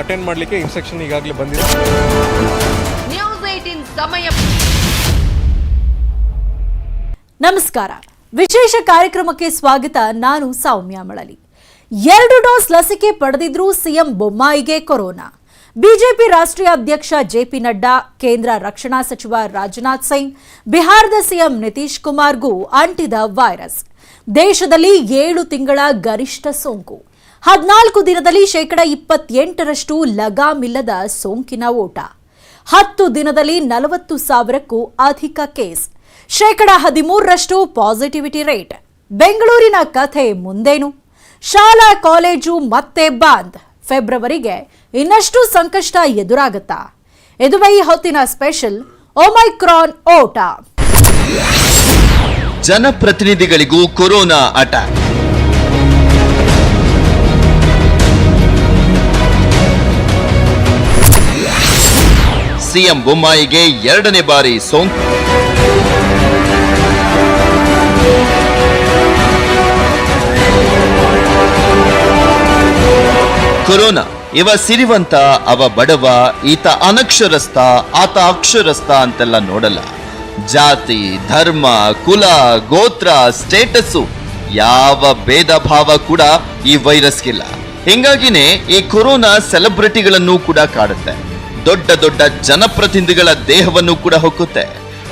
Attend ಮಾಡಲಿಕ್ಕೆ instruction ಈಗಾಗಲೇ ಬಂದಿದೆ. ನ್ಯೂಸ್ ಏಟೀನ್ ಸಮಯ. ನಮಸ್ಕಾರ. ವಿಶೇಷ ಕಾರ್ಯಕ್ರಮಕ್ಕೆ ಸ್ವಾಗತ ನಾನು ಸೌಮ್ಯ ಮಳಲಿ. ಎರಡು ಡೋಸ್ ಲಸಿಕೆ ಪಡೆದಿದ್ರೂ ಸಿಎಂ ಬೊಮ್ಮಾಯಿಗೆ ಕೊರೋನಾ. ಬಿಜೆಪಿ ರಾಷ್ಟ್ರೀಯ ಅಧ್ಯಕ್ಷ ಜೆಪಿ ನಡ್ಡಾ ಕೇಂದ್ರ ರಕ್ಷಣಾ ಸಚಿವ ರಾಜನಾಥ್ ಸಿಂಗ್ ಬಿಹಾರದ ಸಿಎಂ ನಿತೀಶ್ ಕುಮಾರ್ಗೂ ಅಂಟಿದ ವೈರಸ್. ದೇಶದಲ್ಲಿ ಏಳು ತಿಂಗಳ ಗರಿಷ್ಠ ಸೋಂಕು. ಹದಿನಾಲ್ಕು ದಿನದಲ್ಲಿ ಶೇಕಡ ಇಪ್ಪತ್ತೆಂಟರಷ್ಟು ಲಗಾಮಿಲ್ಲದ ಸೋಂಕಿನ ಓಟ. ಹತ್ತು ದಿನದಲ್ಲಿ ನಲವತ್ತು ಸಾವಿರಕ್ಕೂ ಅಧಿಕ ಕೇಸ್. ಶೇಕಡ ಹದಿಮೂರರಷ್ಟು ಪಾಸಿಟಿವಿಟಿ ರೇಟ್. ಬೆಂಗಳೂರಿನ ಕಥೆ ಮುಂದೇನು? ಶಾಲಾ ಕಾಲೇಜು ಮತ್ತೆ ಬಂದ್. ಫೆಬ್ರವರಿಗೆ ಇನ್ನಷ್ಟು ಸಂಕಷ್ಟ ಎದುರಾಗುತ್ತಾ? ಇದುವೇ ಈ ಹೊತ್ತಿನ ಸ್ಪೆಷಲ್ ಒಮೈಕ್ರಾನ್ ಓಟ. ಜನಪ್ರತಿನಿಧಿಗಳಿಗೂ ಕೊರೋನಾ ಅಟ್ಯಾಕ್. ಸಿಎಂ ಬೊಮ್ಮಾಯಿಗೆ ಎರಡನೇ ಬಾರಿ ಸೋಂಕು. ಕೊರೋನಾ, ಇವ ಸಿರಿವಂತ, ಅವ ಬಡವ, ಈತ ಅನಕ್ಷರಸ್ಥ, ಆತ ಅಕ್ಷರಸ್ಥ ಅಂತೆಲ್ಲ ನೋಡಲ್ಲ. ಜಾತಿ, ಧರ್ಮ, ಕುಲ, ಗೋತ್ರ, ಸ್ಟೇಟಸ್ಸು, ಯಾವ ಭೇದ ಭಾವ ಕೂಡ ಈ ವೈರಸ್ಗಿಲ್ಲ ಹಿಂಗಾಗಿನೇ ಈ ಕೊರೋನಾ ಸೆಲೆಬ್ರಿಟಿಗಳನ್ನು ಕೂಡ ಕಾಡುತ್ತೆ. ದೊಡ್ಡ ದೊಡ್ಡ ಜನಪ್ರತಿನಿಧಿಗಳ ದೇಹವನ್ನು ಕೂಡ ಹೊಕ್ಕುತ್ತೆ.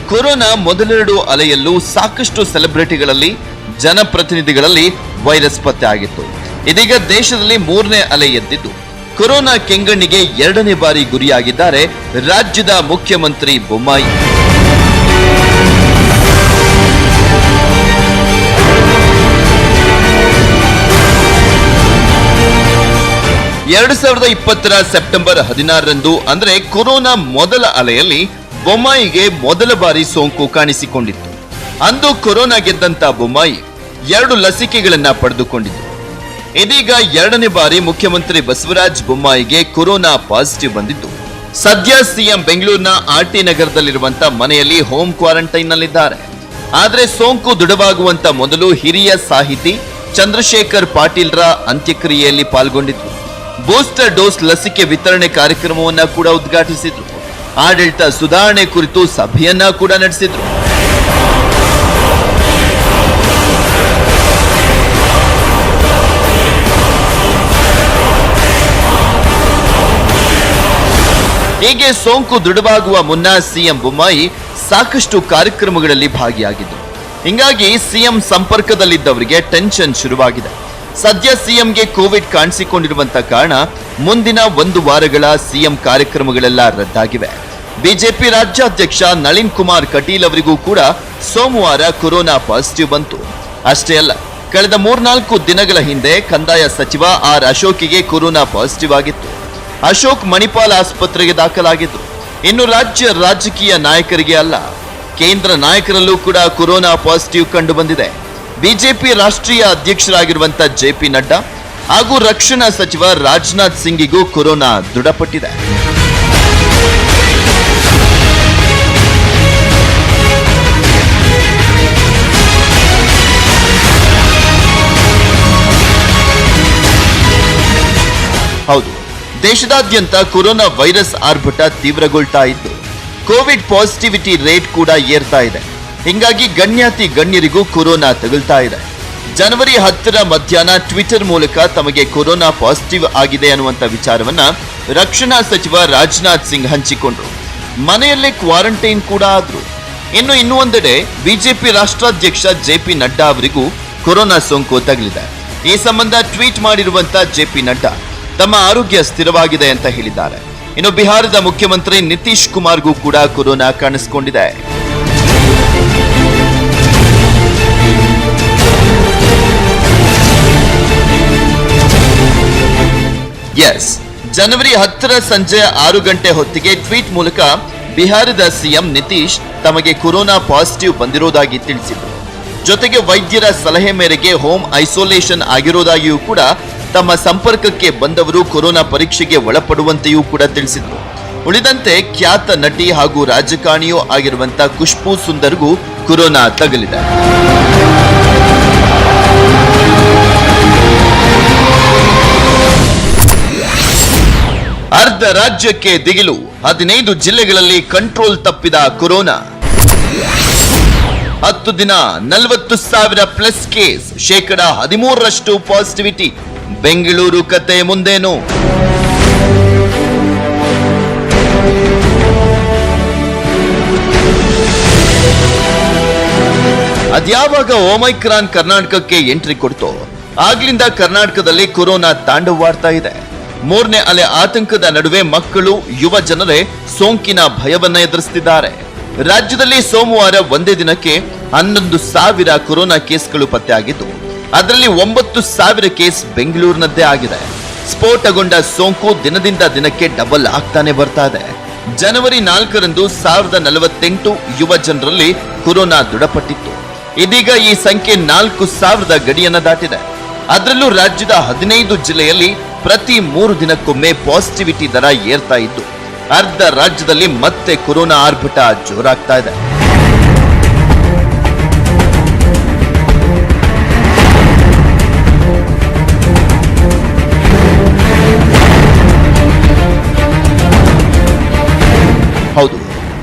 ಕೊರೋನಾ ಮೊದಲೆರಡು ಅಲೆಯಲ್ಲೂ ಸಾಕಷ್ಟು ಸೆಲೆಬ್ರಿಟಿಗಳಲ್ಲಿ, ಜನಪ್ರತಿನಿಧಿಗಳಲ್ಲಿ ವೈರಸ್ ಪತ್ತೆ ಆಗಿತ್ತು. ಇದೀಗ ದೇಶದಲ್ಲಿ ಮೂರನೇ ಅಲೆ ಎದ್ದಿದ್ದು. ಕೊರೋನಾ ಕೆಂಗಣ್ಣಿಗೆ ಎರಡನೇ ಬಾರಿ ಗುರಿಯಾಗಿದ್ದಾರೆ ರಾಜ್ಯದ ಮುಖ್ಯಮಂತ್ರಿ ಬೊಮ್ಮಾಯಿ. ಎರಡು ಸಾವಿರದ ಇಪ್ಪತ್ತರ ಸೆಪ್ಟೆಂಬರ್ ಹದಿನಾರರಂದು, ಅಂದರೆ ಕೊರೋನಾ ಮೊದಲ ಅಲೆಯಲ್ಲಿ ಬೊಮ್ಮಾಯಿಗೆ ಮೊದಲ ಬಾರಿ ಸೋಂಕು ಕಾಣಿಸಿಕೊಂಡಿತ್ತು. ಅಂದು ಕೊರೋನಾ ಗೆದ್ದಂತ ಬೊಮ್ಮಾಯಿ ಎರಡು ಲಸಿಕೆಗಳನ್ನ ಪಡೆದುಕೊಂಡಿತ್ತು ಇದೀಗ ಎರಡನೇ ಬಾರಿ ಮುಖ್ಯಮಂತ್ರಿ ಬಸವರಾಜ್ ಬೊಮ್ಮಾಯಿಗೆ ಕೊರೋನಾ ಪಾಸಿಟಿವ್ ಬಂದಿದ್ದು. ಸದ್ಯ ಸಿಎಂ ಬೆಂಗಳೂರಿನ ಆರ್ಟಿ ನಗರದಲ್ಲಿರುವಂತಹ ಮನೆಯಲ್ಲಿ ಹೋಮ್ ಕ್ವಾರಂಟೈನ್ ನಲ್ಲಿದ್ದಾರೆ ಆದರೆ ಸೋಂಕು ದೃಢವಾಗುವಂತ ಮೊದಲು ಹಿರಿಯ ಸಾಹಿತಿ ಚಂದ್ರಶೇಖರ್ ಪಾಟೀಲ್ರ ಅಂತ್ಯಕ್ರಿಯೆಯಲ್ಲಿ ಪಾಲ್ಗೊಂಡಿದ್ರು. ಬೂಸ್ಟರ್ ಡೋಸ್ ಲಸಿಕೆ ವಿತರಣೆ ಕಾರ್ಯಕ್ರಮವನ್ನ ಕೂಡ ಉದ್ಘಾಟಿಸಿದ್ರು. ಆಡಳಿತ ಸುಧಾರಣೆ ಕುರಿತು ಸಭೆಯನ್ನ ಕೂಡ ನಡೆಸಿದ್ರು. ಹೀಗೆ ಸೋಂಕು ದೃಢವಾಗುವ ಮುನ್ನ ಸಿಎಂ ಬೊಮ್ಮಾಯಿ ಸಾಕಷ್ಟು ಕಾರ್ಯಕ್ರಮಗಳಲ್ಲಿ ಭಾಗಿಯಾಗಿದ್ದರು ಹಿಂಗಾಗಿ ಸಿಎಂ ಸಂಪರ್ಕದಲ್ಲಿದ್ದವರಿಗೆ ಟೆನ್ಷನ್ ಶುರುವಾಗಿದೆ. ಸದ್ಯ ಸಿಎಂಗೆ ಕೋವಿಡ್ ಕಾಣಿಸಿಕೊಂಡಿರುವಂತ ಕಾರಣ ಮುಂದಿನ ಒಂದು ವಾರಗಳ ಸಿಎಂ ಕಾರ್ಯಕ್ರಮಗಳೆಲ್ಲ ರದ್ದಾಗಿವೆ. ಬಿಜೆಪಿ ರಾಜ್ಯಾಧ್ಯಕ್ಷ ನಳಿನ್ ಕುಮಾರ್ ಕಟೀಲ್ ಅವರಿಗೂ ಕೂಡ ಸೋಮವಾರ ಕೊರೋನಾ ಪಾಸಿಟಿವ್ ಬಂತು. ಅಷ್ಟೇ ಅಲ್ಲ, ಕಳೆದ ಮೂರ್ನಾಲ್ಕು ದಿನಗಳ ಹಿಂದೆ ಕಂದಾಯ ಸಚಿವ ಆರ್ ಅಶೋಕಿಗೆ ಕೊರೋನಾ ಪಾಸಿಟಿವ್ ಆಗಿತ್ತು. ಅಶೋಕ್ ಮಣಿಪಾಲ್ ಆಸ್ಪತ್ರೆಗೆ ದಾಖಲಾಗಿದ್ದು, ಇನ್ನು ರಾಜ್ಯ ರಾಜಕೀಯ ನಾಯಕರಿಗೆ ಅಲ್ಲ, ಕೇಂದ್ರ ನಾಯಕರಲ್ಲೂ ಕೂಡ ಕೊರೋನಾ ಪಾಸಿಟಿವ್ ಕಂಡು ಬಂದಿದೆ. ಬಿಜೆಪಿ ರಾಷ್ಟ್ರೀಯ ಅಧ್ಯಕ್ಷರಾಗಿರುವಂಥ ಜೆ ಪಿ ನಡ್ಡಾ ಹಾಗೂ ರಕ್ಷಣಾ ಸಚಿವ ರಾಜನಾಥ್ ಸಿಂಗಿಗೂ ಕೊರೋನಾ ದೃಢಪಟ್ಟಿದೆ. ಹೌದು, ದೇಶದಾದ್ಯಂತ ಕೊರೋನಾ ವೈರಸ್ ಆರ್ಭಟ ತೀವ್ರಗೊಳ್ತಾ ಇದ್ದು, ಕೋವಿಡ್ ಪಾಸಿಟಿವಿಟಿ ರೇಟ್ ಕೂಡ ಏರ್ತಾ ಇದೆ. ಹಿಂಗಾಗಿ ಗಣ್ಯಾತಿ ಗಣ್ಯರಿಗೂ ಕೊರೋನಾ ತಗುಲ್ತಾ ಇದೆ. ಜನವರಿ ಹತ್ತರ ಮಧ್ಯಾಹ್ನ ಟ್ವಿಟರ್ ಮೂಲಕ ತಮಗೆ ಕೊರೋನಾ ಪಾಸಿಟಿವ್ ಆಗಿದೆ ಅನ್ನುವಂತ ವಿಚಾರವನ್ನ ರಕ್ಷಣಾ ಸಚಿವ ರಾಜನಾಥ್ ಸಿಂಗ್ ಹಂಚಿಕೊಂಡ್ರು. ಮನೆಯಲ್ಲೇ ಕ್ವಾರಂಟೈನ್ ಕೂಡ ಆದ್ರು. ಇನ್ನು ಇನ್ನೂ ಒಂದೆಡೆ ಬಿಜೆಪಿ ರಾಷ್ಟ್ರಾಧ್ಯಕ್ಷ ಜೆ ಪಿ ನಡ್ಡಾ ಅವರಿಗೂ ಕೊರೋನಾ ಸೋಂಕು ತಗಲಿದೆ. ಈ ಸಂಬಂಧ ಟ್ವೀಟ್ ಮಾಡಿರುವಂತ ಜೆಪಿ ನಡ್ಡಾ, ತಮ್ಮ ಆರೋಗ್ಯ ಸ್ಥಿರವಾಗಿದೆ ಅಂತ ಹೇಳಿದ್ದಾರೆ. ಇನ್ನು ಬಿಹಾರದ ಮುಖ್ಯಮಂತ್ರಿ ನಿತೀಶ್ ಕುಮಾರ್ಗೂ ಕೂಡ ಕೊರೋನಾ ಕಾಣಿಸಿಕೊಂಡಿದೆ. ಎಸ್ ಜನವರಿ ಹತ್ತರ ಸಂಜೆ ಆರು ಗಂಟೆ ಹೊತ್ತಿಗೆ ಟ್ವೀಟ್ ಮೂಲಕ ಬಿಹಾರದ ಸಿಎಂ ನಿತೀಶ್ ತಮಗೆ ಕೊರೋನಾ ಪಾಸಿಟಿವ್ ಬಂದಿರೋದಾಗಿ ತಿಳಿಸಿದರು. ಜೊತೆಗೆ ವೈದ್ಯರ ಸಲಹೆ ಮೇರೆಗೆ ಹೋಮ್ ಐಸೋಲೇಷನ್ ಆಗಿರೋದಾಗಿಯೂ ಕೂಡ ತಮ್ಮ ಸಂಪರ್ಕಕ್ಕೆ ಬಂದವರು ಕೊರೋನಾ ಪರೀಕ್ಷೆಗೆ ಒಳಪಡುವಂತೆಯೂ ಕೂಡ ತಿಳಿಸಿದರು. ಉಳಿದಂತೆ ಖ್ಯಾತ ನಟಿ ಹಾಗೂ ರಾಜಕಾರಣಿಯೂ ಆಗಿರುವಂತಹ ಖುಷ್ಬೂ ಸುಂದರ್ಗೂ ಕೊರೋನಾ ತಗಲಿದೆ. ಅರ್ಧ ರಾಜ್ಯಕ್ಕೆ ದಿಗಿಲು. ಹದಿನೈದು ಜಿಲ್ಲೆಗಳಲ್ಲಿ ಕಂಟ್ರೋಲ್ ತಪ್ಪಿದ ಕೊರೋನಾ. ಹತ್ತು ದಿನ, ನಲವತ್ತು ಸಾವಿರ ಪ್ಲಸ್ ಕೇಸ್ ಶೇಕಡ ಹದಿಮೂರರಷ್ಟು ಪಾಸಿಟಿವಿಟಿ ಬೆಂಗಳೂರು ಕತೆ ಮುಂದೇನು? ಅದ್ಯಾವಾಗ ಓಮೈಕ್ರಾನ್ ಕರ್ನಾಟಕಕ್ಕೆ ಎಂಟ್ರಿ ಕೊಡ್ತೋ? ಆಗ್ಲಿಂದ ಕರ್ನಾಟಕದಲ್ಲಿ ಕೊರೋನಾ ತಾಂಡವಾಡ್ತಾ ಇದೆ. ಮೂರನೇ ಅಲೆ ಆತಂಕದ ನಡುವೆ ಮಕ್ಕಳು, ಯುವ ಜನರೇ ಸೋಂಕಿನ ಭಯವನ್ನ ಎದುರಿಸುತ್ತಿದ್ದಾರೆ ರಾಜ್ಯದಲ್ಲಿ ಸೋಮವಾರ ಒಂದೇ ದಿನಕ್ಕೆ ಹನ್ನೊಂದು ಸಾವಿರ ಕೊರೋನಾ ಕೇಸ್ಗಳು ಪತ್ತೆಯಾಗಿದ್ದು, ಅದರಲ್ಲಿ ಒಂಬತ್ತು ಸಾವಿರ ಕೇಸ್ ಬೆಂಗಳೂರಿನದ್ದೇ ಆಗಿದೆ. ಸ್ಫೋಟಗೊಂಡ ಸೋಂಕು ದಿನದಿಂದ ದಿನಕ್ಕೆ ಡಬಲ್ ಆಗ್ತಾನೆ ಬರ್ತಾ ಇದೆ. ಜನವರಿ ನಾಲ್ಕರಂದು ಸಾವಿರದ ನಲವತ್ತೆಂಟು ಯುವ ಜನರಲ್ಲಿ ಕೊರೋನಾ ದೃಢಪಟ್ಟಿತ್ತು. ಇದೀಗ ಈ ಸಂಖ್ಯೆ ನಾಲ್ಕು ಸಾವಿರದ ಗಡಿಯನ್ನ ದಾಟಿದೆ. ಅದರಲ್ಲೂ ರಾಜ್ಯದ ಹದಿನೈದು ಜಿಲ್ಲೆಯಲ್ಲಿ ಪ್ರತಿ ಮೂರು ದಿನಕ್ಕೊಮ್ಮೆ ಪಾಸಿಟಿವಿಟಿ ದರ ಏರ್ತಾ ಇದ್ದು ಅರ್ಧ ರಾಜ್ಯದಲ್ಲಿ ಮತ್ತೆ ಕೊರೋನಾ ಆರ್ಭಟ ಜೋರಾಗ್ತಾ ಇದೆ. ಹೌದು.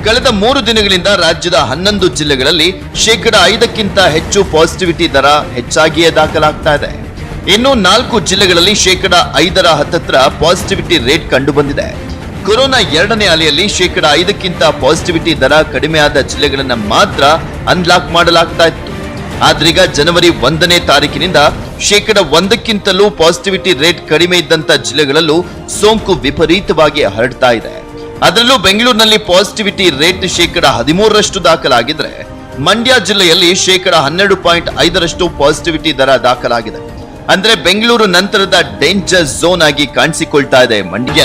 ಕಳೆದ ಮೂರು ದಿನಗಳಿಂದ ರಾಜ್ಯದ ಹನ್ನೊಂದು ಜಿಲ್ಲೆಗಳಲ್ಲಿ ಶೇಕಡ ಐದಕ್ಕಿಂತ ಹೆಚ್ಚು ಪಾಸಿಟಿವಿಟಿ ದರ ಹೆಚ್ಚಾಗಿಯೇ ದಾಖಲಾಗ್ತಾ ಇದೆ. ಇನ್ನು ನಾಲ್ಕು ಜಿಲ್ಲೆಗಳಲ್ಲಿ ಶೇಕಡ ಐದರ ಹತ್ತತ್ರ ಪಾಸಿಟಿವಿಟಿ ರೇಟ್ ಕಂಡು ಬಂದಿದೆ ಕೊರೋನಾ ಎರಡನೇ ಅಲೆಯಲ್ಲಿ ಶೇಕಡ ಐದಕ್ಕಿಂತ ಪಾಸಿಟಿವಿಟಿ ದರ ಕಡಿಮೆಯಾದ ಜಿಲ್ಲೆಗಳನ್ನು ಮಾತ್ರ ಅನ್ಲಾಕ್ ಮಾಡಲಾಗ್ತಾ ಇತ್ತು. ಆದ್ರೀಗ ಜನವರಿ ಒಂದನೇ ತಾರೀಕಿನಿಂದ ಶೇಕಡ ಒಂದಕ್ಕಿಂತಲೂ ಪಾಸಿಟಿವಿಟಿ ರೇಟ್ ಕಡಿಮೆ ಇದ್ದಂತ ಜಿಲ್ಲೆಗಳಲ್ಲೂ ಸೋಂಕು ವಿಪರೀತವಾಗಿ ಹರಡ್ತಾ ಇದೆ. ಅದರಲ್ಲೂ ಬೆಂಗಳೂರಿನಲ್ಲಿ ಪಾಸಿಟಿವಿಟಿ ರೇಟ್ ಶೇಕಡ ಹದಿಮೂರರಷ್ಟು ದಾಖಲಾಗಿದ್ರೆ, ಮಂಡ್ಯ ಜಿಲ್ಲೆಯಲ್ಲಿ ಶೇಕಡ ಹನ್ನೆರಡು ಪಾಯಿಂಟ್ ಐದರಷ್ಟು ಪಾಸಿಟಿವಿಟಿ ದರ ದಾಖಲಾಗಿದೆ. ಅಂದ್ರೆ ಬೆಂಗಳೂರು ನಂತರದ ಡೇಂಜರ್ ಝೋನ್ ಆಗಿ ಕಾಣಿಸಿಕೊಳ್ತಾ ಇದೆ ಮಂಡ್ಯ.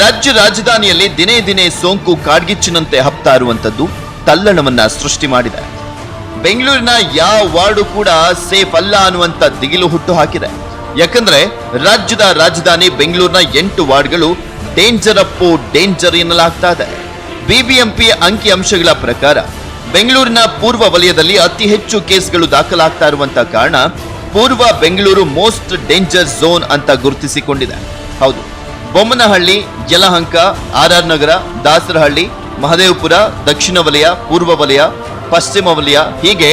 ರಾಜ್ಯ ರಾಜಧಾನಿಯಲ್ಲಿ ದಿನೇ ದಿನೇ ಸೋಂಕು ಕಾಡ್ಗಿಚ್ಚಿನಂತೆ ಹಬ್ತಾ ಇರುವಂತದ್ದು ತಲ್ಲಣವನ್ನ ಸೃಷ್ಟಿ ಮಾಡಿದೆ. ಬೆಂಗಳೂರಿನ ಯಾವ ವಾರ್ಡು ಕೂಡ ಸೇಫ್ ಅಲ್ಲ ಅನ್ನುವಂತ ದಿಗಿಲು ಹುಟ್ಟು ಹಾಕಿದೆ. ಯಾಕಂದ್ರೆ ರಾಜ್ಯದ ರಾಜಧಾನಿ ಬೆಂಗಳೂರಿನ ಎಂಟು ವಾರ್ಡ್ಗಳು ಡೇಂಜರ್ ಅಪ್ಪು ಡೇಂಜರ್ ಎನ್ನಲಾಗ್ತಾ ಇದೆ. ಬಿಬಿಎಂಪಿ ಅಂಕಿ ಅಂಶಗಳ ಪ್ರಕಾರ ಬೆಂಗಳೂರಿನ ಪೂರ್ವ ವಲಯದಲ್ಲಿ ಅತಿ ಹೆಚ್ಚು ಕೇಸ್ಗಳು ದಾಖಲಾಗ್ತಾ ಇರುವಂತ ಕಾರಣ ಪೂರ್ವ ಬೆಂಗಳೂರು ಮೋಸ್ಟ್ ಡೇಂಜರ್ ಝೋನ್ ಅಂತ ಗುರುತಿಸಿಕೊಂಡಿದೆ. ಹೌದು. ಬೊಮ್ಮನಹಳ್ಳಿ ಯಲಹಂಕ ಆರ್ ಆರ್ ನಗರ, ದಾಸರಹಳ್ಳಿ, ಮಹದೇವಪುರ, ದಕ್ಷಿಣ ವಲಯ, ಪೂರ್ವ ವಲಯ, ಪಶ್ಚಿಮ ವಲಯ, ಹೀಗೆ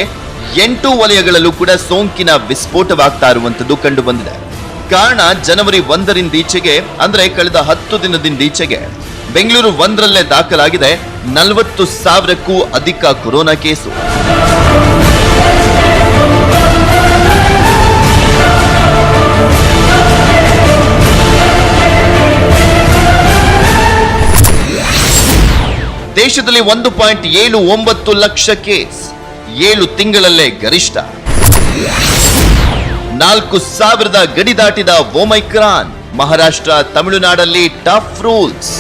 ಎಂಟು ವಲಯಗಳಲ್ಲೂ ಕೂಡ ಸೋಂಕಿನ ವಿಸ್ಫೋಟವಾಗ್ತಾ ಇರುವಂತದ್ದು ಕಂಡು ಬಂದಿದೆ ಕಾರಣ ಜನವರಿ ಒಂದರಿಂದ ಈಚೆಗೆ, ಅಂದ್ರೆ ಕಳೆದ ಹತ್ತು ದಿನದಿಂದ ಈಚೆಗೆ ಬೆಂಗಳೂರು ಒಂದರಲ್ಲೇ ದಾಖಲಾಗಿದೆ ನಲವತ್ತು ಸಾವಿರಕ್ಕೂ ಅಧಿಕ ಕೊರೋನಾ ಕೇಸು. ದೇಶದಲ್ಲಿ ಒಂದು ಪಾಯಿಂಟ್ ಏಳು ಒಂಬತ್ತು ಲಕ್ಷ ಕೇಸ್ ಏಳು ತಿಂಗಳಲ್ಲೇ ಗರಿಷ್ಠ. ನಾಲ್ಕು ಸಾವಿರದ ಗಡಿ ದಾಟಿದ ಓಮೈಕ್ರಾನ್ ಮಹಾರಾಷ್ಟ್ರ, ತಮಿಳುನಾಡಲ್ಲಿ ಟಫ್ ರೂಲ್ಸ್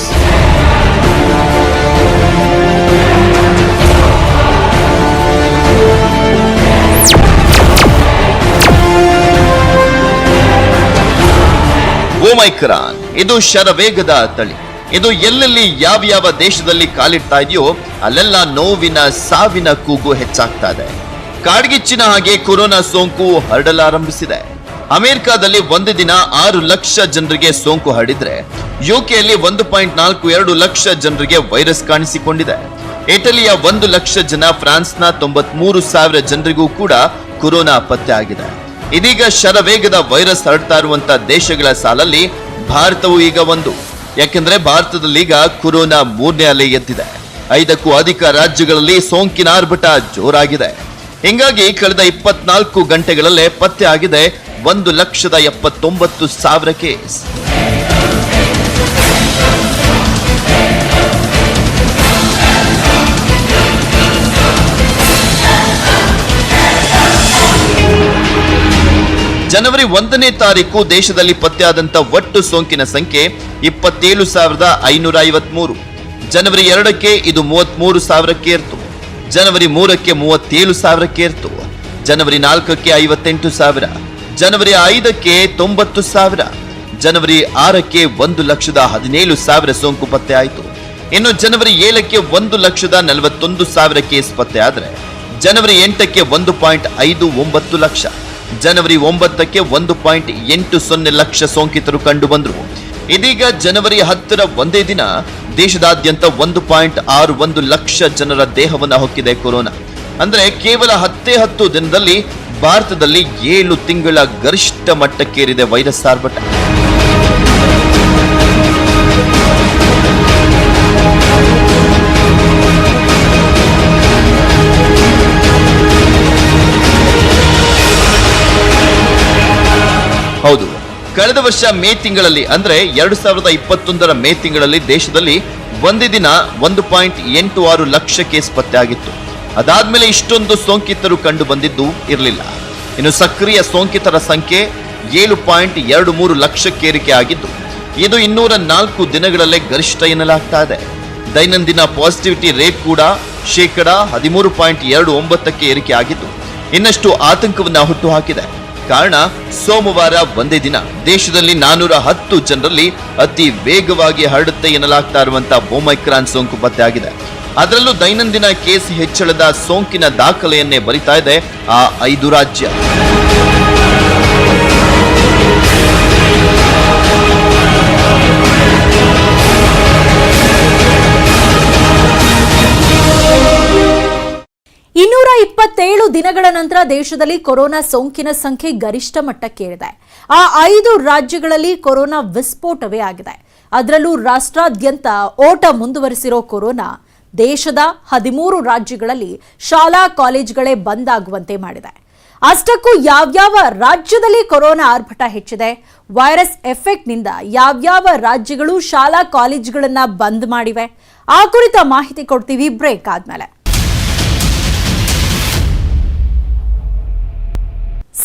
ಓಮೈಕ್ರಾನ್ ಇದು ಶರವೇಗದ ತಳಿ. ಇದು ಎಲ್ಲೆಲ್ಲಿ ಯಾವ್ಯಾವ ದೇಶದಲ್ಲಿ ಕಾಲಿಡ್ತಾ ಇದೆಯೋ ಅಲ್ಲೆಲ್ಲ ನೋವಿನ ಸಾವಿನ ಕೂಗು ಹೆಚ್ಚಾಗ್ತಾ ಇದೆ. ಕಾಡ್ಗಿಚ್ಚಿನ ಹಾಗೆ ಕೊರೋನಾ ಸೋಂಕು ಹರಡಲಾರಂಭಿಸಿದೆ. ಅಮೆರಿಕಾದಲ್ಲಿ ಒಂದು ದಿನ ಆರು ಲಕ್ಷ ಜನರಿಗೆ ಸೋಂಕು ಹರಡಿದ್ರೆ, ಯುಕೆಯಲ್ಲಿ ಒಂದು ಪಾಯಿಂಟ್ ನಾಲ್ಕು ಎರಡು ಲಕ್ಷ ಜನರಿಗೆ ವೈರಸ್ ಕಾಣಿಸಿಕೊಂಡಿದೆ. ಇಟಲಿಯ ಒಂದು ಲಕ್ಷ ಜನ, ಫ್ರಾನ್ಸ್ನ ತೊಂಬತ್ಮೂರು ಸಾವಿರ ಜನರಿಗೂ ಕೂಡ ಕೊರೋನಾ ಪತ್ತೆ ಆಗಿದೆ. ಇದೀಗ ಶರವೇಗದ ವೈರಸ್ ಹರಡ್ತಾ ಇರುವಂತಹ ದೇಶಗಳ ಸಾಲಲ್ಲಿ ಭಾರತವು ಈಗ ಒಂದು. ಯಾಕೆಂದ್ರೆ ಭಾರತದಲ್ಲಿ ಈಗ ಕೊರೋನಾ ಮೂರನೇ ಅಲೆ ಎದ್ದಿದೆ. ಐದಕ್ಕೂ ಅಧಿಕ ರಾಜ್ಯಗಳಲ್ಲಿ ಸೋಂಕಿನ ಆರ್ಭಟ ಜೋರಾಗಿದೆ. ಹಿಂಗಾಗಿ ಕಳೆದ ಇಪ್ಪತ್ನಾಲ್ಕು ಗಂಟೆಗಳಲ್ಲೇ ಪತ್ತೆ ಆಗಿದೆ ಒಂದು ಲಕ್ಷದ ಎಪ್ಪತ್ತೊಂಬತ್ತು ಸಾವಿರ ಕೇಸ್. ಜನವರಿ ಒಂದನೇ ತಾರೀಕು ದೇಶದಲ್ಲಿ ಪತ್ತೆಯಾದಂತ ಒಟ್ಟು ಸೋಂಕಿನ ಸಂಖ್ಯೆ ಇಪ್ಪತ್ತೇಳು ಸಾವಿರದ ಐನೂರ ಐವತ್ಮೂರು. ಜನವರಿ ಎರಡಕ್ಕೆ ಇದು ಮೂವತ್ಮೂರು ಸಾವಿರಕ್ಕೆ ಇರ್ತು. ಜನವರಿ ಮೂರಕ್ಕೆ ಮೂವತ್ತೇಳು ಸಾವಿರಕ್ಕೆ ಇರ್ತು. ಜನವರಿ ನಾಲ್ಕಕ್ಕೆ ಐವತ್ತೆಂಟು ಸಾವಿರ. ಜನವರಿ ಐದಕ್ಕೆ ತೊಂಬತ್ತು ಸಾವಿರ. ಜನವರಿ ಆರಕ್ಕೆ ಒಂದು ಲಕ್ಷದ ಹದಿನೇಳು ಸಾವಿರ ಸೋಂಕು ಪತ್ತೆ ಆಯಿತು. ಇನ್ನು ಜನವರಿ ಏಳಕ್ಕೆ ಒಂದು ಲಕ್ಷದ ನಲವತ್ತೊಂದು ಸಾವಿರ ಕೇಸ್ ಪತ್ತೆ ಆದರೆ ಜನವರಿ ಎಂಟಕ್ಕೆ ಒಂದು ಪಾಯಿಂಟ್ ಐದು ಒಂಬತ್ತು ಲಕ್ಷ. ಜನವರಿ ಒಂಬತ್ತಕ್ಕೆ ಒಂದು ಪಾಯಿಂಟ್ ಎಂಟು ಸೊನ್ನೆ ಲಕ್ಷ ಸೋಂಕಿತರು ಕಂಡು ಬಂದರು ಇದೀಗ ಜನವರಿ ಹತ್ತರ ಒಂದೇ ದಿನ ದೇಶದಾದ್ಯಂತ ಒಂದು ಪಾಯಿಂಟ್ ಆರು ಒಂದು ಲಕ್ಷ ಜನರ ದೇಹವನ್ನು ಹೊಕ್ಕಿದೆ ಕೊರೋನಾ. ಅಂದ್ರೆ ಕೇವಲ ಹತ್ತೇ ಹತ್ತು ದಿನದಲ್ಲಿ ಭಾರತದಲ್ಲಿ ಏಳು ತಿಂಗಳ ಗರಿಷ್ಠ ಮಟ್ಟಕ್ಕೇರಿದೆ ವೈರಸ್ ಆರ್ಭಟ ಹೌದು. ಕಳೆದ ವರ್ಷ ಮೇ ತಿಂಗಳಲ್ಲಿ, ಅಂದ್ರೆ ಎರಡು ಸಾವಿರದ ಇಪ್ಪತ್ತೊಂದರ ಮೇ ತಿಂಗಳಲ್ಲಿ ದೇಶದಲ್ಲಿ ಒಂದೇ ದಿನ ಒಂದು ಪಾಯಿಂಟ್ ಎಂಟು ಆರು ಲಕ್ಷ ಕೇಸ್ ಪತ್ತೆಯಾಗಿತ್ತು ಅದಾದ್ಮೇಲೆ ಇಷ್ಟೊಂದು ಸೋಂಕಿತರು ಕಂಡು ಬಂದಿದ್ದು ಇರಲಿಲ್ಲ. ಇನ್ನು ಸಕ್ರಿಯ ಸೋಂಕಿತರ ಸಂಖ್ಯೆ ಏಳು ಪಾಯಿಂಟ್ ಎರಡು ಮೂರು ಲಕ್ಷಕ್ಕೇರಿಕೆ ಆಗಿದ್ದು, ಇದು ಇನ್ನೂರ ನಾಲ್ಕು ದಿನಗಳಲ್ಲೇ ಗರಿಷ್ಠ ಎನ್ನಲಾಗ್ತಾ ಇದೆ. ದೈನಂದಿನ ಪಾಸಿಟಿವಿಟಿ ರೇಟ್ ಕೂಡ ಶೇಕಡ ಹದಿಮೂರು ಪಾಯಿಂಟ್ ಎರಡು ಒಂಬತ್ತಕ್ಕೆ ಏರಿಕೆ ಆಗಿದ್ದು, ಇನ್ನಷ್ಟು ಆತಂಕವನ್ನ ಹುಟ್ಟುಹಾಕಿದೆ ಕಾರಣ ಸೋಮವಾರ ಒಂದೇ ದಿನ. ದೇಶದಲ್ಲಿ ನಾನೂರ ಹತ್ತು ಜನರಲ್ಲಿ ಅತಿ ವೇಗವಾಗಿ ಹರಡುತ್ತೆ ಎನ್ನಲಾಗ್ತಾ ಇರುವಂತಹ ಒಮೈಕ್ರಾನ್ ಸೋಂಕು ಪತ್ತೆಯಾಗಿದೆ ಅದರಲ್ಲೂ ದೈನಂದಿನ ಕೇಸ್ ಹೆಚ್ಚಳದ ಸೋಂಕಿನ ದಾಖಲೆಯನ್ನೇ ಬರಿತಾ ಇದೆ ಆ ಐದು ರಾಜ್ಯ. ಇನ್ನೂರ ಇಪ್ಪತ್ತೇಳು ದಿನಗಳ ನಂತರ ದೇಶದಲ್ಲಿ ಕೊರೋನಾ ಸೋಂಕಿನ ಸಂಖ್ಯೆ ಗರಿಷ್ಠ ಮಟ್ಟಕ್ಕೇರಿದೆ. ಆ ಐದು ರಾಜ್ಯಗಳಲ್ಲಿ ಕೊರೋನಾ ವಿಸ್ಫೋಟವೇ ಆಗಿದೆ. ಅದರಲ್ಲೂ ರಾಷ್ಟ್ರಾದ್ಯಂತ ಓಟ ಮುಂದುವರಿಸಿರೋ ಕೊರೋನಾ ದೇಶದ ಹದಿಮೂರು ರಾಜ್ಯಗಳಲ್ಲಿ ಶಾಲಾ ಕಾಲೇಜುಗಳೇ ಬಂದ್ ಆಗುವಂತೆ ಮಾಡಿದೆ. ಅಷ್ಟಕ್ಕೂ ಯಾವ್ಯಾವ ರಾಜ್ಯದಲ್ಲಿ ಕೊರೋನಾ ಆರ್ಭಟ ಹೆಚ್ಚಿದೆ? ವೈರಸ್ ಎಫೆಕ್ಟ್ನಿಂದ ಯಾವ್ಯಾವ ರಾಜ್ಯಗಳು ಶಾಲಾ ಕಾಲೇಜುಗಳನ್ನು ಬಂದ್ ಮಾಡಿವೆ? ಆ ಕುರಿತ ಮಾಹಿತಿ ಕೊಡ್ತೀವಿ ಬ್ರೇಕ್ ಆದ್ಮೇಲೆ.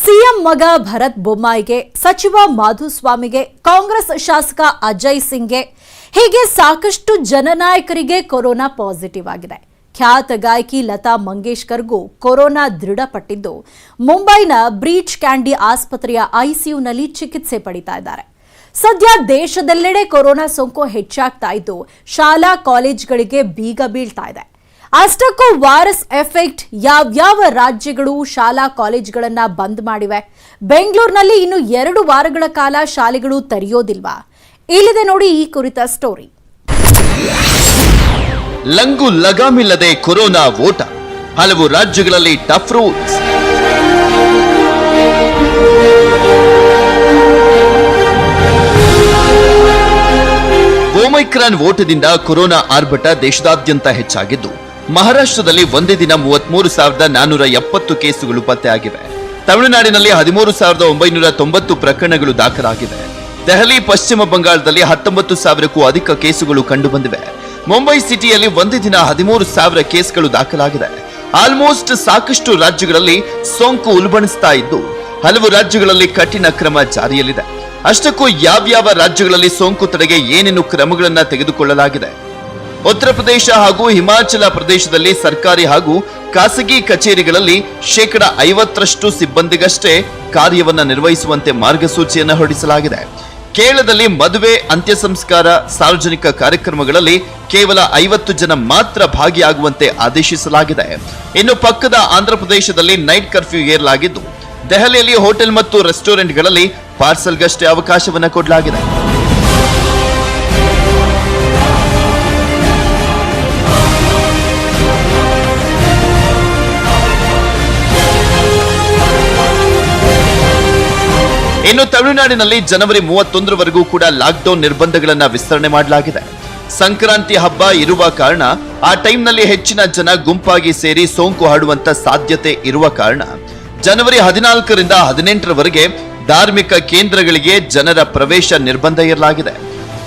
ಸಿಎಂ ಮಗ ಭರತ್ ಬೊಮ್ಮಾಯಿಗೆ ಸಚಿವ ಮಾಧುಸ್ವಾಮಿಗೆ ಕಾಂಗ್ರೆಸ್ ಶಾಸಕ ಅಜಯ್ ಸಿಂಗ್ಗೆ. ಹೀಗೆ ಸಾಕಷ್ಟು ಜನನಾಯಕರಿಗೆ ಕೊರೋನಾ ಪಾಸಿಟಿವ್ ಆಗಿದೆ. ಖ್ಯಾತ ಗಾಯಕಿ ಲತಾ ಮಂಗೇಶ್ಕರ್ಗೂ ಕೊರೋನಾ ದೃಢಪಟ್ಟಿದ್ದು. ಮುಂಬೈನ ಬ್ರೀಚ್ ಕ್ಯಾಂಡಿ ಆಸ್ಪತ್ರೆಯ ಐಸಿಯುನಲ್ಲಿ ಚಿಕಿತ್ಸೆ ಪಡಿತಾ ಇದ್ದಾರೆ. ಸದ್ಯ ದೇಶದೆಲ್ಲೆಡೆ ಕೊರೋನಾ ಸೋಂಕು ಹೆಚ್ಚಾಗ್ತಾ ಇದ್ದು, ಶಾಲಾ ಕಾಲೇಜ್ಗಳಿಗೆ ಬೀಗ ಬೀಳ್ತಾ ಇದೆ. ಅಷ್ಟಕ್ಕೂ ವೈರಸ್ ಎಫೆಕ್ಟ್ ಯಾವ್ಯಾವ ರಾಜ್ಯಗಳು ಶಾಲಾ ಕಾಲೇಜ್ಗಳನ್ನ ಬಂದ್ ಮಾಡಿವೆ? ಬೆಂಗಳೂರಿನಲ್ಲಿ ಇನ್ನು ಎರಡು ವಾರಗಳ ಕಾಲ ಶಾಲೆಗಳು ತೆರೆಯೋದಿಲ್ವಾ? ಇಲ್ಲಿದೆ ನೋಡಿ ಈ ಕುರಿತ ಸ್ಟೋರಿ ಲಂಗು ಲಗಾಮಿಲ್ಲದೆ ಕೊರೋನಾ ಓಟ. ಹಲವು ರಾಜ್ಯಗಳಲ್ಲಿ ಟಫ್ ರೂಲ್ಸ್ ಓಮೈಕ್ರಾನ್ ಓಟದಿಂದ ಕೊರೋನಾ ಆರ್ಭಟ ದೇಶದಾದ್ಯಂತ ಹೆಚ್ಚಾಗಿದ್ದು. ಮಹಾರಾಷ್ಟ್ರದಲ್ಲಿ ಒಂದೇ ದಿನ ಮೂವತ್ಮೂರು ಸಾವಿರದ ನಾನ್ನೂರ ಎಪ್ಪತ್ತು ಕೇಸುಗಳು ಪತ್ತೆಯಾಗಿವೆ ತಮಿಳುನಾಡಿನಲ್ಲಿ ಹದಿಮೂರು ಸಾವಿರದ ಒಂಬೈನೂರ ತೊಂಬತ್ತು ಪ್ರಕರಣಗಳು ದಾಖಲಾಗಿವೆ. ದೆಹಲಿ, ಪಶ್ಚಿಮ ಬಂಗಾಳದಲ್ಲಿ ಹತ್ತೊಂಬತ್ತು ಸಾವಿರಕ್ಕೂ ಅಧಿಕ ಕೇಸುಗಳು ಕಂಡುಬಂದಿವೆ. ಮುಂಬೈ ಸಿಟಿಯಲ್ಲಿ ಒಂದೇ ದಿನ ಹದಿಮೂರು ಸಾವಿರ ಕೇಸ್ಗಳು ದಾಖಲಾಗಿದೆ. ಆಲ್ಮೋಸ್ಟ್ ಸಾಕಷ್ಟು ರಾಜ್ಯಗಳಲ್ಲಿ ಸೋಂಕು ಉಲ್ಬಣಿಸ್ತಾ ಇದ್ದು, ಹಲವು ರಾಜ್ಯಗಳಲ್ಲಿ ಕಠಿಣ ಕ್ರಮ ಜಾರಿಯಲ್ಲಿದೆ. ಅಷ್ಟಕ್ಕೂ ಯಾವ್ಯಾವ ರಾಜ್ಯಗಳಲ್ಲಿ ಸೋಂಕು ತಡೆಗೆ ಏನೇನು ಕ್ರಮಗಳನ್ನು ತೆಗೆದುಕೊಳ್ಳಲಾಗಿದೆ? ಉತ್ತರ ಪ್ರದೇಶ ಹಾಗೂ ಹಿಮಾಚಲ ಪ್ರದೇಶದಲ್ಲಿ ಸರ್ಕಾರಿ ಹಾಗೂ ಖಾಸಗಿ ಕಚೇರಿಗಳಲ್ಲಿ ಶೇಕಡ ಐವತ್ತರಷ್ಟು ಸಿಬ್ಬಂದಿಗಷ್ಟೇ ಕಾರ್ಯವನ್ನು ನಿರ್ವಹಿಸುವಂತೆ ಮಾರ್ಗಸೂಚಿಯನ್ನು ಹೊರಡಿಸಲಾಗಿದೆ. ಕೇರಳದಲ್ಲಿ ಮದುವೆ ಅಂತ್ಯ ಸಂಸ್ಕಾರ ಸಾರ್ವಜನಿಕ ಕಾರ್ಯಕ್ರಮಗಳಲ್ಲಿ ಕೇವಲ ಐವತ್ತು ಜನ ಮಾತ್ರ ಭಾಗಿಯಾಗುವಂತೆ ಆದೇಶಿಸಲಾಗಿದೆ. ಇನ್ನು ಪಕ್ಕದ ಆಂಧ್ರಪ್ರದೇಶದಲ್ಲಿ ನೈಟ್ ಕರ್ಫ್ಯೂ ಏರಲಾಗಿದ್ದು ದೆಹಲಿಯಲ್ಲಿ ಹೋಟೆಲ್ ಮತ್ತು ರೆಸ್ಟೋರೆಂಟ್ಗಳಲ್ಲಿ ಪಾರ್ಸಲ್ಗಷ್ಟೇ ಅವಕಾಶವನ್ನ ಕೊಡಲಾಗಿದೆ. ತಮಿಳುನಾಡಿನಲ್ಲಿ ಜನವರಿ ಮೂವತ್ತೊಂದರವರೆಗೂ ಕೂಡ ಲಾಕ್ಡೌನ್ ನಿರ್ಬಂಧಗಳನ್ನ ವಿಸ್ತರಣೆ ಮಾಡಲಾಗಿದೆ. ಸಂಕ್ರಾಂತಿ ಹಬ್ಬ ಇರುವ ಕಾರಣ ಆ ಟೈಮ್ನಲ್ಲಿ ಹೆಚ್ಚಿನ ಜನ ಗುಂಪಾಗಿ ಸೇರಿ ಸೋಂಕು ಹರಡುವಂತ ಸಾಧ್ಯತೆ ಇರುವ ಕಾರಣ ಜನವರಿ ಹದಿನಾಲ್ಕರಿಂದ ಹದಿನೆಂಟರವರೆಗೆ ಧಾರ್ಮಿಕ ಕೇಂದ್ರಗಳಿಗೆ ಜನರ ಪ್ರವೇಶ ನಿರ್ಬಂಧ ಇರಲಾಗಿದೆ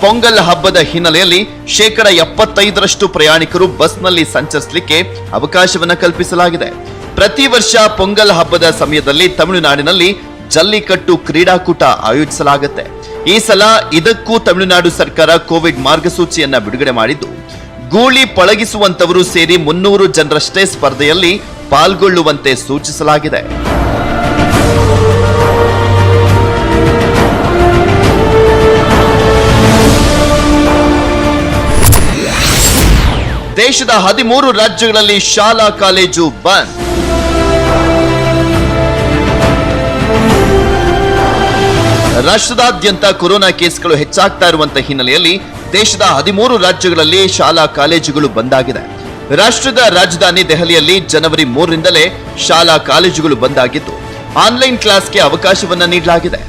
ಪೊಂಗಲ್ ಹಬ್ಬದ ಹಿನ್ನೆಲೆಯಲ್ಲಿ ಶೇಕಡ ಎಪ್ಪತ್ತೈದರಷ್ಟು ಪ್ರಯಾಣಿಕರು ಬಸ್ನಲ್ಲಿ ಸಂಚರಿಸಲಿಕ್ಕೆ ಅವಕಾಶವನ್ನ ಕಲ್ಪಿಸಲಾಗಿದೆ. ಪ್ರತಿ ವರ್ಷ ಪೊಂಗಲ್ ಹಬ್ಬದ ಸಮಯದಲ್ಲಿ ತಮಿಳುನಾಡಿನಲ್ಲಿ ಜಲ್ಲಿಕಟ್ಟು ಕ್ರೀಡಾಕೂಟ ಆಯೋಜಿಸಲಾಗುತ್ತೆ. ಈ ಸಲ ಇದಕ್ಕೂ ತಮಿಳುನಾಡು ಸರ್ಕಾರ ಕೋವಿಡ್ ಮಾರ್ಗಸೂಚಿಯನ್ನ ಬಿಡುಗಡೆ ಮಾಡಿದ್ದು, ಗೂಳಿ ಪಳಗಿಸುವಂತವರು ಸೇರಿ ಮುನ್ನೂರು ಜನರಷ್ಟೇ ಸ್ಪರ್ಧೆಯಲ್ಲಿ ಪಾಲ್ಗೊಳ್ಳುವಂತೆ ಸೂಚಿಸಲಾಗಿದೆ. ದೇಶದ ಹದಿಮೂರು ರಾಜ್ಯಗಳಲ್ಲಿ ಶಾಲಾ ಕಾಲೇಜು ಬಂದ್. ರಾಷ್ಟ್ರದಾದ್ಯಂತ ಕೊರೋನಾ ಕೇಸ್ಗಳು ಹೆಚ್ಚಾಗ್ತಾ ಇರುವಂತಹ ಹಿನ್ನೆಲೆಯಲ್ಲಿ ದೇಶದ ಹದಿಮೂರು ರಾಜ್ಯಗಳಲ್ಲಿ ಶಾಲಾ ಕಾಲೇಜುಗಳು ಬಂದಾಗಿದೆ ರಾಷ್ಟ್ರದ ರಾಜಧಾನಿ ದೆಹಲಿಯಲ್ಲಿ ಜನವರಿ ಮೂರರಿಂದಲೇ ಶಾಲಾ ಕಾಲೇಜುಗಳು ಬಂದಾಗಿದ್ದು ಆನ್ಲೈನ್ ಕ್ಲಾಸ್ಗೆ ಅವಕಾಶವನ್ನ ನೀಡಲಾಗಿದೆ.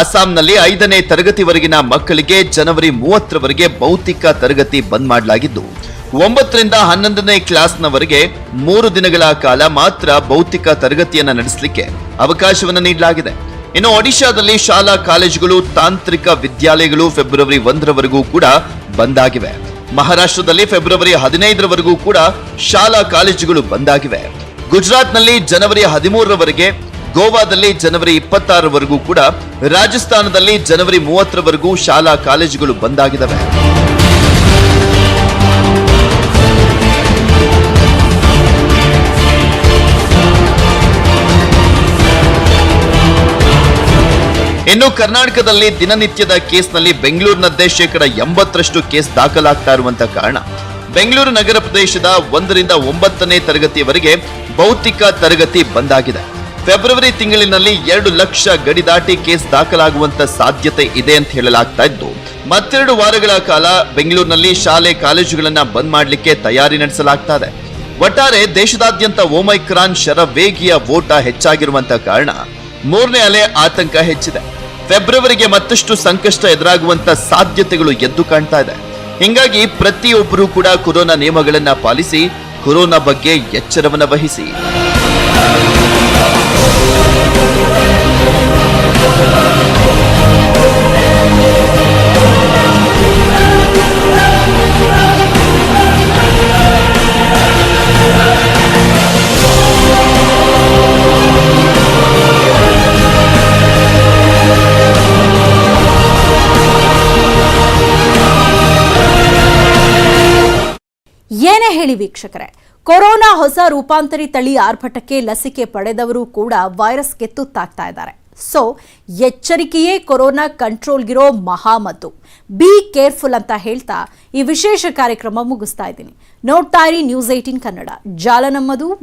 ಅಸ್ಸಾಂನಲ್ಲಿ ಐದನೇ ತರಗತಿವರೆಗಿನ ಮಕ್ಕಳಿಗೆ ಜನವರಿ ಮೂವತ್ತರವರೆಗೆ ಭೌತಿಕ ತರಗತಿ ಬಂದ್ ಮಾಡಲಾಗಿದ್ದು, ಒಂಬತ್ತರಿಂದ ಹನ್ನೊಂದನೇ ಕ್ಲಾಸ್ನವರೆಗೆ ಮೂರು ದಿನಗಳ ಕಾಲ ಮಾತ್ರ ಭೌತಿಕ ತರಗತಿಯನ್ನ ನಡೆಸಲಿಕ್ಕೆ ಅವಕಾಶವನ್ನ ನೀಡಲಾಗಿದೆ. ಇನ್ನು ಒಡಿಶಾದಲ್ಲಿ ಶಾಲಾ ಕಾಲೇಜುಗಳು, ತಾಂತ್ರಿಕ ವಿದ್ಯಾಲಯಗಳು ಫೆಬ್ರವರಿ ಒಂದರವರೆಗೂ ಕೂಡ ಬಂದ್ ಆಗಿವೆ. ಮಹಾರಾಷ್ಟ್ರದಲ್ಲಿ ಫೆಬ್ರವರಿ ಹದಿನೈದರವರೆಗೂ ಕೂಡ ಶಾಲಾ ಕಾಲೇಜುಗಳು ಬಂದಾಗಿವೆ ಗುಜರಾತ್ನಲ್ಲಿ ಜನವರಿ ಹದಿಮೂರರವರೆಗೆ, ಗೋವಾದಲ್ಲಿ ಜನವರಿ ಇಪ್ಪತ್ತಾರರವರೆಗೂ ಕೂಡ, ರಾಜಸ್ಥಾನದಲ್ಲಿ ಜನವರಿ ಮೂವತ್ತರವರೆಗೂ ಶಾಲಾ ಕಾಲೇಜುಗಳು ಬಂದಾಗಿದ್ದಾವೆ ಇನ್ನು ಕರ್ನಾಟಕದಲ್ಲಿ ದಿನನಿತ್ಯದ ಕೇಸ್ನಲ್ಲಿ ಬೆಂಗಳೂರಿನದ್ದೇ ಶೇಕಡ ಎಂಬತ್ತರಷ್ಟು ಕೇಸ್ ದಾಖಲಾಗ್ತಾ ಇರುವಂತ ಕಾರಣ. ಬೆಂಗಳೂರು ನಗರ ಪ್ರದೇಶದ ಒಂದರಿಂದ ಒಂಬತ್ತನೇ ತರಗತಿಯವರೆಗೆ ಭೌತಿಕ ತರಗತಿ ಬಂದಾಗಿದೆ ಫೆಬ್ರವರಿ ತಿಂಗಳಿನಲ್ಲಿ ಎರಡು ಲಕ್ಷ ಗಡಿ ದಾಟಿ ಕೇಸ್ ದಾಖಲಾಗುವಂತ ಸಾಧ್ಯತೆ ಇದೆ ಅಂತ ಹೇಳಲಾಗ್ತಾ ಇದ್ದು, ಮತ್ತೆರಡು ವಾರಗಳ ಕಾಲ ಬೆಂಗಳೂರಿನಲ್ಲಿ ಶಾಲೆ ಕಾಲೇಜುಗಳನ್ನ ಬಂದ್ ಮಾಡಲಿಕ್ಕೆ ತಯಾರಿ ನಡೆಸಲಾಗ್ತಾ ಇದೆ. ಒಟ್ಟಾರೆ ದೇಶದಾದ್ಯಂತ ಓಮೈಕ್ರಾನ್ ಶರವೇಗಿಯ ಓಟ ಹೆಚ್ಚಾಗಿರುವಂತ ಕಾರಣ ಮೂರನೇ ಅಲೆ ಆತಂಕ ಹೆಚ್ಚಿದೆ. ಫೆಬ್ರವರಿಗೆ ಮತ್ತಷ್ಟು ಸಂಕಷ್ಟ ಎದುರಾಗುವಂತ ಸಾಧ್ಯತೆಗಳು ಎದ್ದು ಕಾಣ್ತಾ ಇದೆ. ಹಿಂಗಾಗಿ ಪ್ರತಿಯೊಬ್ಬರೂ ಕೂಡ ಕೊರೋನಾ ನಿಯಮಗಳನ್ನ ಪಾಲಿಸಿ, ಕೊರೋನಾ ಬಗ್ಗೆ ಎಚ್ಚರವನ್ನು ವಹಿಸಿ. ಏನೇ ಹೇಳಿ ವೀಕ್ಷಕರೇ, ಕೊರೋನಾ ಹೊಸ ರೂಪಾಂತರಿ ತಳಿ ಆರ್ಭಟಕ್ಕೆ ಲಸಿಕೆ ಪಡೆದವರು ಕೂಡ ವೈರಸ್ಗೆ ತುತ್ತಾಗ್ತಾ ಇದ್ದಾರೆ. ಸೊ, ಎಚ್ಚರಿಕೆಯೇ ಕೊರೋನಾ ಕಂಟ್ರೋಲ್ಗಿರೋ ಮಹಾಮದ್ದು ಬಿ ಕೇರ್ಫುಲ್ ಅಂತ ಹೇಳ್ತಾ ಈ ವಿಶೇಷ ಕಾರ್ಯಕ್ರಮ ಮುಗಿಸ್ತಾ ಇದ್ದೀನಿ. ನೋಡ್ತಾ ಇರಿ ನ್ಯೂಸ್ ಏಟೀನ್ ಕನ್ನಡ. ಜಾಲ ನಿಮ್ಮದು